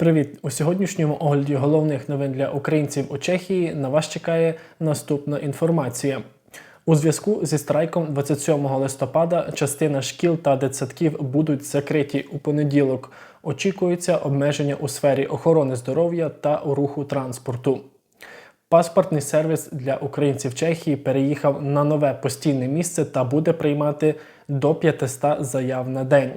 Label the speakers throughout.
Speaker 1: Привіт! У сьогоднішньому огляді головних новин для українців у Чехії на вас чекає наступна інформація. У зв'язку зі страйком 27 листопада частина шкіл та дитсадків будуть закриті у понеділок. Очікується обмеження у сфері охорони здоров'я та у руху транспорту. Паспортний сервіс для українців Чехії переїхав на нове постійне місце та буде приймати до 500 заяв на день.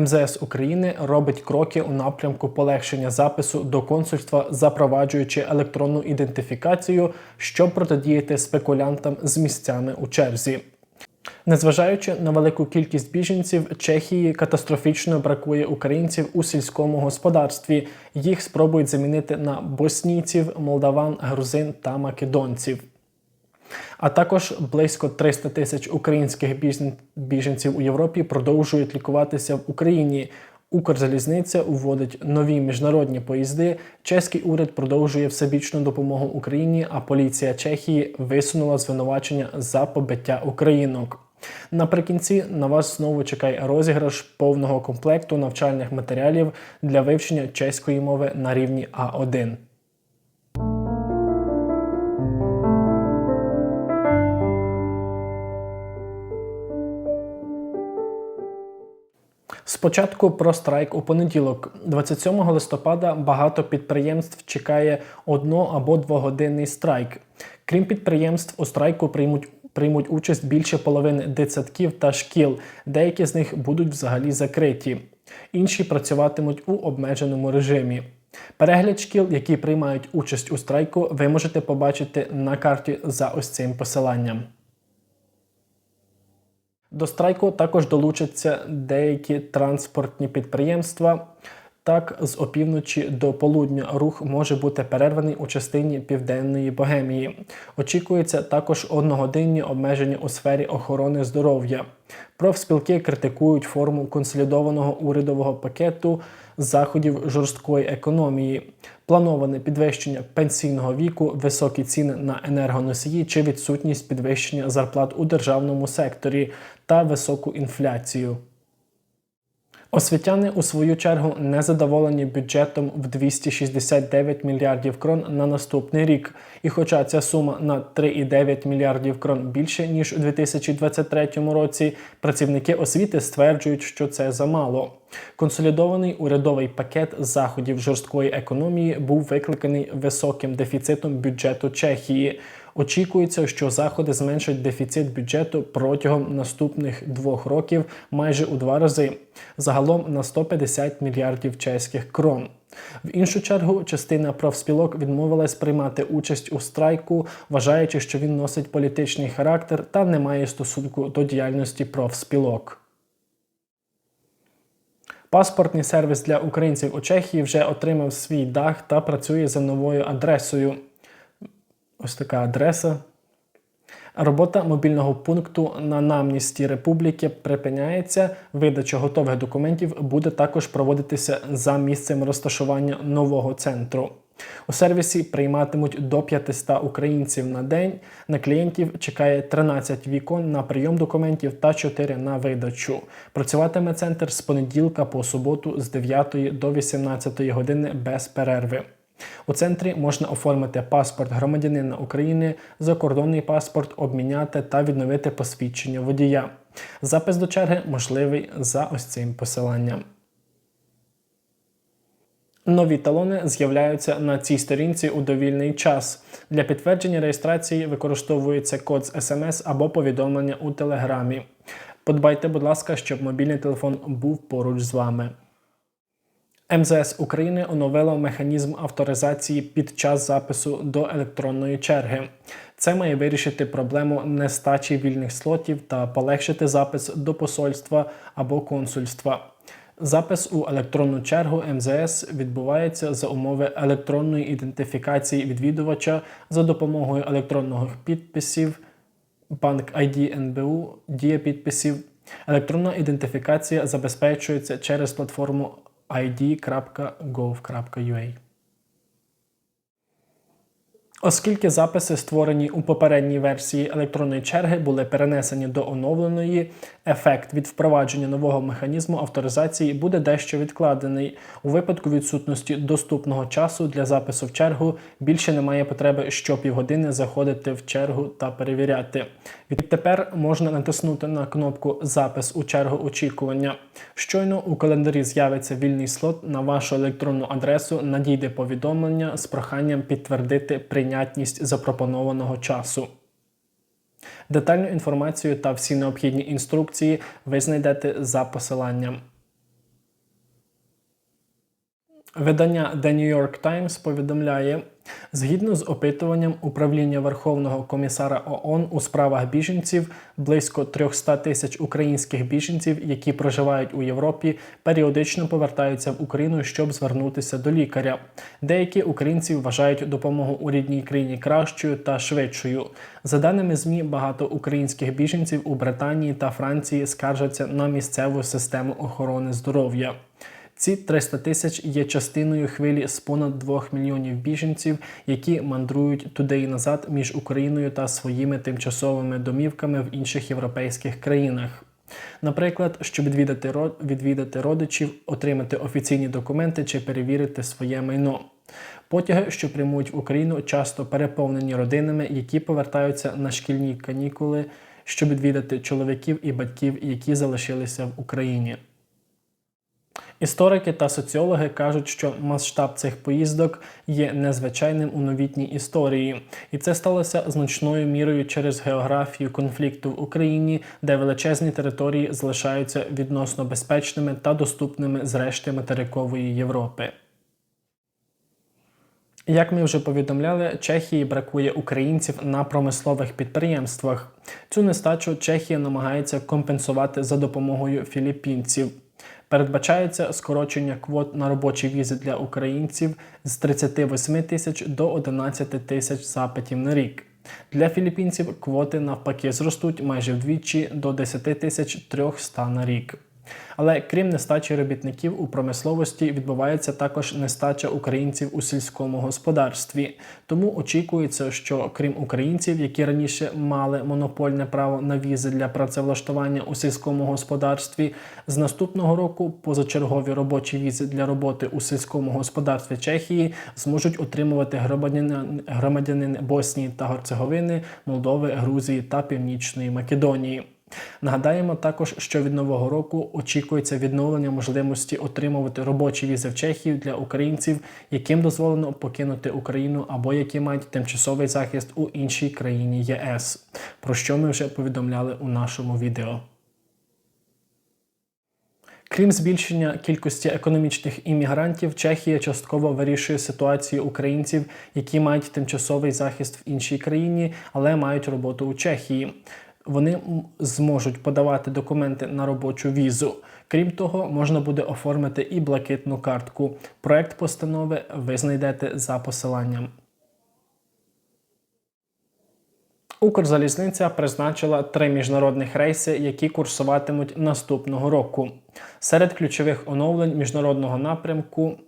Speaker 1: МЗС України робить кроки у напрямку полегшення запису до консульства, запроваджуючи електронну ідентифікацію, щоб протидіяти спекулянтам з місцями у черзі. Незважаючи на велику кількість біженців, Чехії катастрофічно бракує українців у сільському господарстві. Їх спробують замінити на боснійців, молдаван, грузин та македонців. А також близько 300 тисяч українських біженців у Європі продовжують лікуватися в Україні. Укрзалізниця вводить нові міжнародні поїзди. Чеський уряд продовжує всебічну допомогу Україні, а поліція Чехії висунула звинувачення за побиття українок. Наприкінці на вас знову чекає розіграш повного комплекту навчальних матеріалів для вивчення чеської мови на рівні А1. Спочатку про страйк у понеділок, 27 листопада, багато підприємств чекає одно- або двогодинний страйк. Крім підприємств, у страйку приймуть, приймуть участь більше половини дитсадків та шкіл. Деякі з них будуть взагалі закриті, інші працюватимуть у обмеженому режимі. Перегляд шкіл, які приймають участь у страйку, ви можете побачити на карті за ось цим посиланням. До страйку також долучаться деякі транспортні підприємства. Так, з опівночі до полудня рух може бути перерваний у частині південної Богемії. Очікується також одногодинні обмеження у сфері охорони здоров'я. Профспілки критикують форму консолідованого урядового пакету заходів жорсткої економії, плановане підвищення пенсійного віку, високі ціни на енергоносії чи відсутність підвищення зарплат у державному секторі та високу інфляцію. Освітяни у свою чергу не задоволені бюджетом в 269 мільярдів крон на наступний рік. І хоча ця сума на 3,9 мільярдів крон більше ніж у 2023 році, працівники освіти стверджують, що це замало. Консолідований урядовий пакет заходів жорсткої економії був викликаний високим дефіцитом бюджету Чехії. Очікується, що заходи зменшать дефіцит бюджету протягом наступних двох років майже у два рази, загалом на 150 мільярдів чеських крон. В іншу чергу, частина профспілок відмовилась приймати участь у страйку, вважаючи, що він носить політичний характер та не має стосунку до діяльності профспілок. Паспортний сервіс для українців у Чехії вже отримав свій дах та працює за новою адресою. Ось така адреса. Робота мобільного пункту на намністі республіки припиняється. Видача готових документів буде також проводитися за місцем розташування нового центру. У сервісі прийматимуть до 500 українців на день. На клієнтів чекає 13 вікон на прийом документів та 4 на видачу. Працюватиме центр з понеділка по суботу з 9 до 18 години без перерви. У центрі можна оформити паспорт громадянина України, закордонний паспорт, обміняти та відновити посвідчення водія. Запис до черги можливий за ось цим посиланням. Нові талони з'являються на цій сторінці у довільний час. Для підтвердження реєстрації використовується код з смс або повідомлення у Телеграмі. Подбайте, будь ласка, щоб мобільний телефон був поруч з вами. МЗС України оновила механізм авторизації під час запису до електронної черги. Це має вирішити проблему нестачі вільних слотів та полегшити запис до посольства або консульства. Запис у електронну чергу МЗС відбувається за умови електронної ідентифікації відвідувача за допомогою електронних підписів, банк ID НБУ, дія підписів. Електронна ідентифікація забезпечується через платформу id.gov.ua. Оскільки записи, створені у попередній версії електронної черги, були перенесені до оновленої, ефект від впровадження нового механізму авторизації буде дещо відкладений. У випадку відсутності доступного часу для запису в чергу більше немає потреби щопівгодини заходити в чергу та перевіряти. Відтепер можна натиснути на кнопку Запис у чергу очікування. Щойно у календарі з'явиться вільний слот на вашу електронну адресу, надійде повідомлення з проханням підтвердити прийнятність запропонованого часу. Детальну інформацію та всі необхідні інструкції ви знайдете за посиланням. Видання The New York Times повідомляє, згідно з опитуванням управління Верховного комісара ООН у справах біженців, близько 300 тисяч українських біженців, які проживають у Європі, періодично повертаються в Україну, щоб звернутися до лікаря. Деякі українці вважають допомогу у рідній країні кращою та швидшою. За даними ЗМІ, багато українських біженців у Британії та Франції скаржаться на місцеву систему охорони здоров'я. Ці 300 тисяч є частиною хвилі з понад 2 мільйонів біженців, які мандрують туди і назад між Україною та своїми тимчасовими домівками в інших європейських країнах. Наприклад, щоб відвідати відвідати родичів, отримати офіційні документи чи перевірити своє майно. Потяги, що прямують в Україну, часто переповнені родинами, які повертаються на шкільні канікули, щоб відвідати чоловіків і батьків, які залишилися в Україні. Історики та соціологи кажуть, що масштаб цих поїздок є незвичайним у новітній історії, і це сталося значною мірою через географію конфлікту в Україні, де величезні території залишаються відносно безпечними та доступними з решти материкової Європи. Як ми вже повідомляли, Чехії бракує українців на промислових підприємствах. Цю нестачу Чехія намагається компенсувати за допомогою філіппінців. Передбачається скорочення квот на робочі візи для українців з 38 тисяч до 11 тисяч запитів на рік. Для філіппінців квоти навпаки зростуть майже вдвічі до 10 тисяч 300 на рік. Але крім нестачі робітників у промисловості, відбувається також нестача українців у сільському господарстві. Тому очікується, що крім українців, які раніше мали монопольне право на візи для працевлаштування у сільському господарстві, з наступного року позачергові робочі візи для роботи у сільському господарстві Чехії зможуть отримувати громадянин громадянин Боснії та Герцеговини, Молдови, Грузії та Північної Македонії. Нагадаємо також, що від нового року очікується відновлення можливості отримувати робочі візи в Чехію для українців, яким дозволено покинути Україну або які мають тимчасовий захист у іншій країні ЄС, про що ми вже повідомляли у нашому відео. Крім збільшення кількості економічних іммігрантів, Чехія частково вирішує ситуацію українців, які мають тимчасовий захист в іншій країні, але мають роботу у Чехії вони зможуть подавати документи на робочу візу. Крім того, можна буде оформити і блакитну картку. Проект постанови ви знайдете за посиланням. Укрзалізниця призначила три міжнародних рейси, які курсуватимуть наступного року. Серед ключових оновлень міжнародного напрямку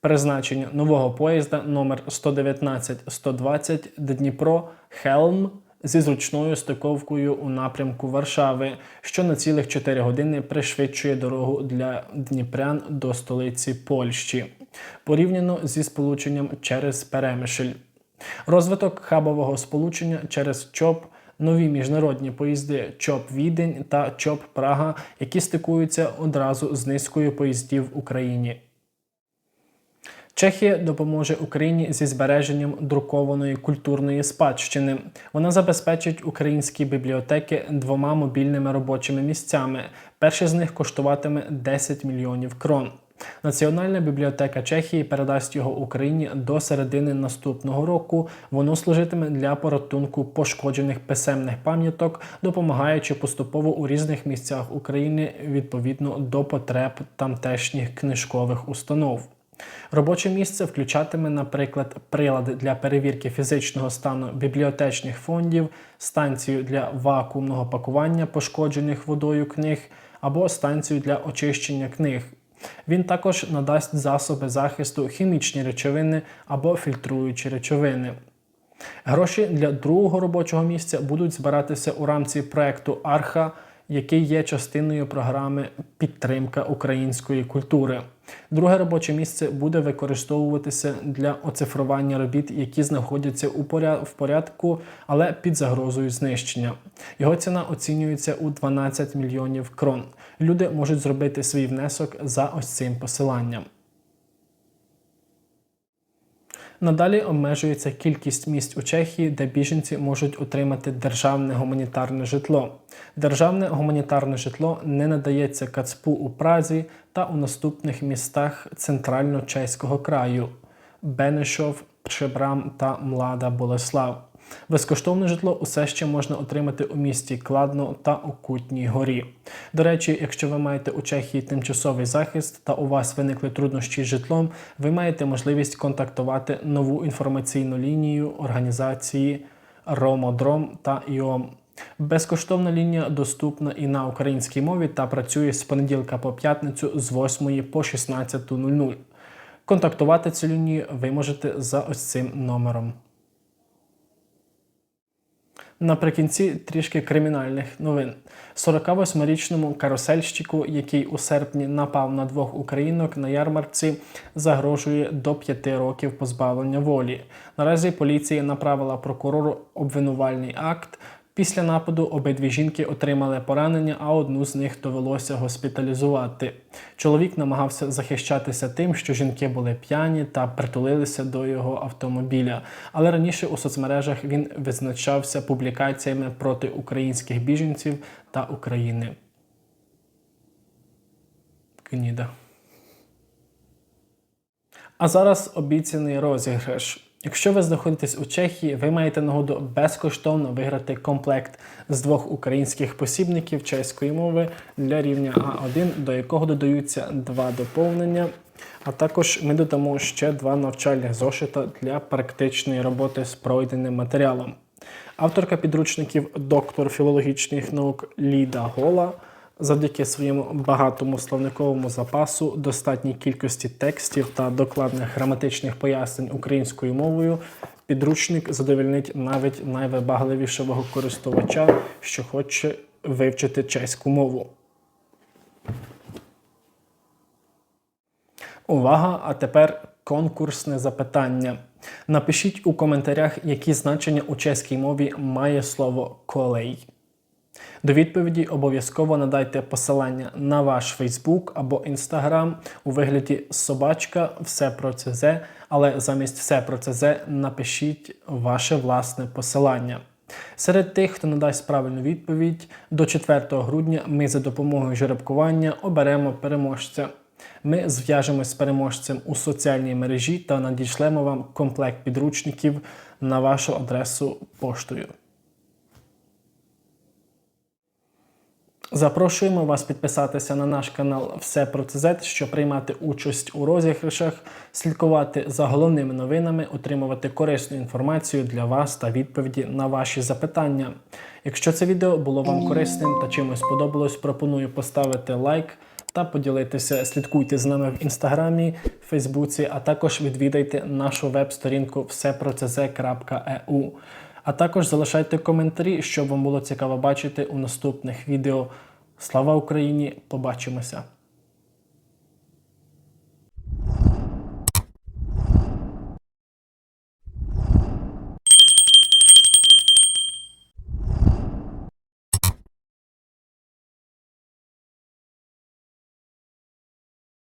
Speaker 1: призначення нового поїзда номер 119 120 Дніпро Хелм зі зручною стиковкою у напрямку Варшави, що на цілих 4 години пришвидшує дорогу для Дніпрян до столиці Польщі, порівняно зі сполученням через Перемишль. Розвиток хабового сполучення через ЧОП. Нові міжнародні поїзди ЧОП Відень та ЧОП Прага, які стикуються одразу з низкою поїздів в Україні. Чехія допоможе Україні зі збереженням друкованої культурної спадщини. Вона забезпечить українські бібліотеки двома мобільними робочими місцями. Перший з них коштуватиме 10 мільйонів крон. Національна бібліотека Чехії передасть його Україні до середини наступного року. Воно служитиме для порятунку пошкоджених писемних пам'яток, допомагаючи поступово у різних місцях України відповідно до потреб тамтешніх книжкових установ. Робоче місце включатиме, наприклад, прилади для перевірки фізичного стану бібліотечних фондів, станцію для вакуумного пакування пошкоджених водою книг або станцію для очищення книг. Він також надасть засоби захисту хімічні речовини або фільтруючі речовини. Гроші для другого робочого місця будуть збиратися у рамці проекту Арха, який є частиною програми Підтримка української культури. Друге робоче місце буде використовуватися для оцифрування робіт, які знаходяться у поряд... в порядку, але під загрозою знищення. Його ціна оцінюється у 12 мільйонів крон. Люди можуть зробити свій внесок за ось цим посиланням. Надалі обмежується кількість місць у Чехії, де біженці можуть отримати державне гуманітарне житло. Державне гуманітарне житло не надається Кацпу у Празі та у наступних містах центрально-чеського краю Бенешов, Пшебрам та Млада Болеслав. Безкоштовне житло усе ще можна отримати у місті Кладно та у Кутній горі. До речі, якщо ви маєте у Чехії тимчасовий захист та у вас виникли труднощі з житлом, ви маєте можливість контактувати нову інформаційну лінію організації Ромодром та ІОМ. Безкоштовна лінія доступна і на українській мові та працює з понеділка по п'ятницю з 8 по 16.00. Контактувати цю лінію ви можете за ось цим номером. Наприкінці трішки кримінальних новин. 48-річному карусельщику, який у серпні напав на двох українок на ярмарці, загрожує до 5 років позбавлення волі. Наразі поліція направила прокурору обвинувальний акт. Після нападу обидві жінки отримали поранення, а одну з них довелося госпіталізувати. Чоловік намагався захищатися тим, що жінки були п'яні та притулилися до його автомобіля. Але раніше у соцмережах він визначався публікаціями проти українських біженців та України. Гніда. А зараз обіцяний розіграш. Якщо ви знаходитесь у Чехії, ви маєте нагоду безкоштовно виграти комплект з двох українських посібників чеської мови для рівня А1, до якого додаються два доповнення. А також ми додамо ще два навчальних зошита для практичної роботи з пройденим матеріалом. Авторка підручників доктор філологічних наук Ліда Гола завдяки своєму багатому словниковому запасу, достатній кількості текстів та докладних граматичних пояснень українською мовою. Підручник задовольнить навіть найвибагливішого користувача, що хоче вивчити чеську мову. Увага! А тепер конкурсне запитання. Напишіть у коментарях, які значення у чеській мові має слово колей. До відповіді обов'язково надайте посилання на ваш Фейсбук або Інстаграм у вигляді собачка все про ЦЗ, але замість все про ЦЗ напишіть ваше власне посилання. Серед тих, хто надасть правильну відповідь, до 4 грудня ми за допомогою жеребкування оберемо переможця. Ми зв'яжемось з переможцем у соціальній мережі та надішлемо вам комплект підручників на вашу адресу поштою. Запрошуємо вас підписатися на наш канал Все про ЦЗ, щоб приймати участь у розіграшах, слідкувати за головними новинами, отримувати корисну інформацію для вас та відповіді на ваші запитання. Якщо це відео було вам корисним та чимось сподобалось, пропоную поставити лайк та поділитися. Слідкуйте з нами в інстаграмі, Фейсбуці, а також відвідайте нашу веб-сторінку всепроцз.eu. А також залишайте коментарі, що вам було цікаво бачити у наступних відео. Слава Україні! Побачимося!